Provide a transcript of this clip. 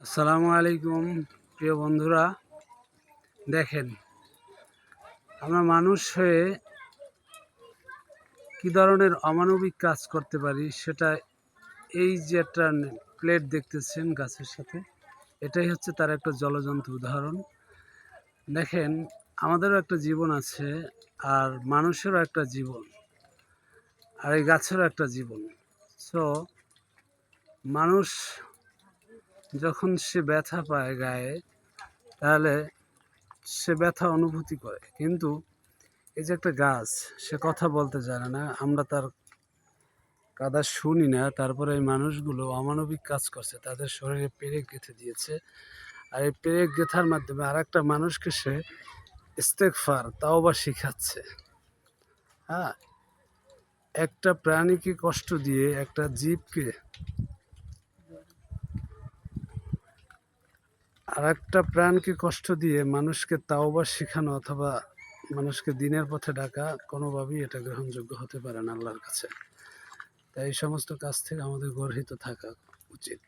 আসসালামু আলাইকুম, প্রিয় বন্ধুরা। দেখেন, আমরা মানুষ হয়ে কী ধরনের অমানবিক কাজ করতে পারি সেটা এই যে একটা প্লেট দেখতেছেন গাছের সাথে, এটাই হচ্ছে তার একটা জলজন্ত উদাহরণ। দেখেন, আমাদেরও একটা জীবন আছে আর মানুষেরও একটা জীবন আর এই গাছেরও একটা জীবন। সো মানুষ যখন সে ব্যথা পায় গায়ে, তাহলে সে ব্যথা অনুভূতি করে। কিন্তু এই যে একটা গাছ, সে কথা বলতে জানে না। আমরা তার কাদা শুনি না। তারপরে এই মানুষগুলো অমানবিক কাজ করছে। তাদের শরীরে পেরেক গেঁথে দিয়েছে। আর এই পেরেক গেঁথার মাধ্যমে আর একটা মানুষকে সে ইস্তেকফার তাও বা শিখাচ্ছে। হ্যাঁ? একটা প্রাণীকে কষ্ট দিয়ে একটা জীবকে আর একটা প্রাণকে কষ্ট দিয়ে মানুষকে তাও বা শেখানো অথবা মানুষকে দিনের পথে ডাকা কোনোভাবেই এটা গ্রহণযোগ্য হতে পারে না আল্লাহর কাছে। তাই এই সমস্ত কাজ থেকে আমাদের গর্হিত থাকা উচিত।